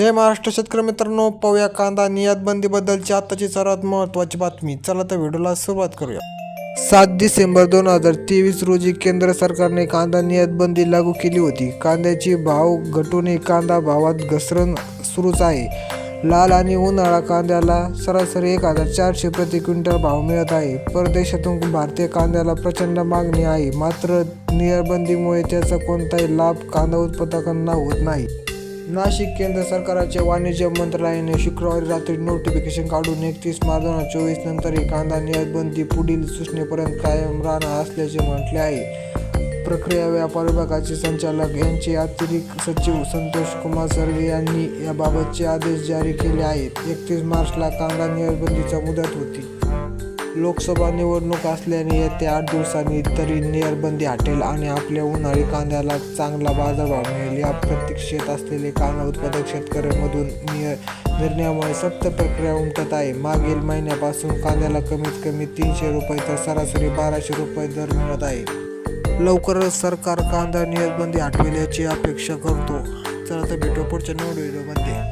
जय महाराष्ट्र शेतकरी मित्रांनो पाहूया कांदा निर्यात बंदीबद्दलची आताची सर्वात महत्त्वाची बातमी. चला तर व्हिडिओला सुरुवात करूया. सात डिसेंबर दोन हजार तेवीस रोजी केंद्र सरकारने कांदा निर्यात बंदी लागू केली होती. कांद्याची भाव घटूनही कांदा भावात घसरण सुरूच आहे. लाल आणि उन्हाळा कांद्याला सरासरी एक हजार चारशे प्रति क्विंटल भाव मिळत आहे. परदेशातून भारतीय कांद्याला प्रचंड मागणी आहे. मात्र निर्बंदीमुळे त्याचा कोणताही लाभ कांदा उत्पादकांना होत नाही. नाशिक केंद्र सरकारच्या वाणिज्य मंत्रालयाने शुक्रवारी रात्री नोटिफिकेशन काढून एकतीस मार्च दोन हजार चोवीस नंतरही कांदा निर्यातबंदी पुढील सूचनेपर्यंत कायम राहणार असल्याचे म्हटले आहे. प्रक्रिया व्यापार विभागाचे संचालक यांचे अतिरिक्त सचिव संतोष कुमार सर्वे यांनी याबाबतचे आदेश जारी केले आहेत. एकतीस मार्चला कांदा निर्यातबंदीचा मुदत होती. लोकसभा निवडणूक असल्याने येत्या आठ दिवसांनी तरी निर्बंदी हटेल आणि आपल्या उन्हाळी कांद्याला चांगला बाजारभाव मिळेल. या प्रतीक्षेत असलेले कांदा उत्पादक शेतकऱ्यांमधून निय निर्णयामुळे सप्त प्रक्रिया उमटत आहे. मागील महिन्यापासून कांद्याला कमीत कमी तीनशे रुपये तर सरासरी बाराशे रुपये दर मिळत आहे. लवकरच सरकार कांदा निर्बंदी हटवेल याची अपेक्षा करतो. चला तर भेटू पुढच्या नवीन व्हिडिओमध्ये.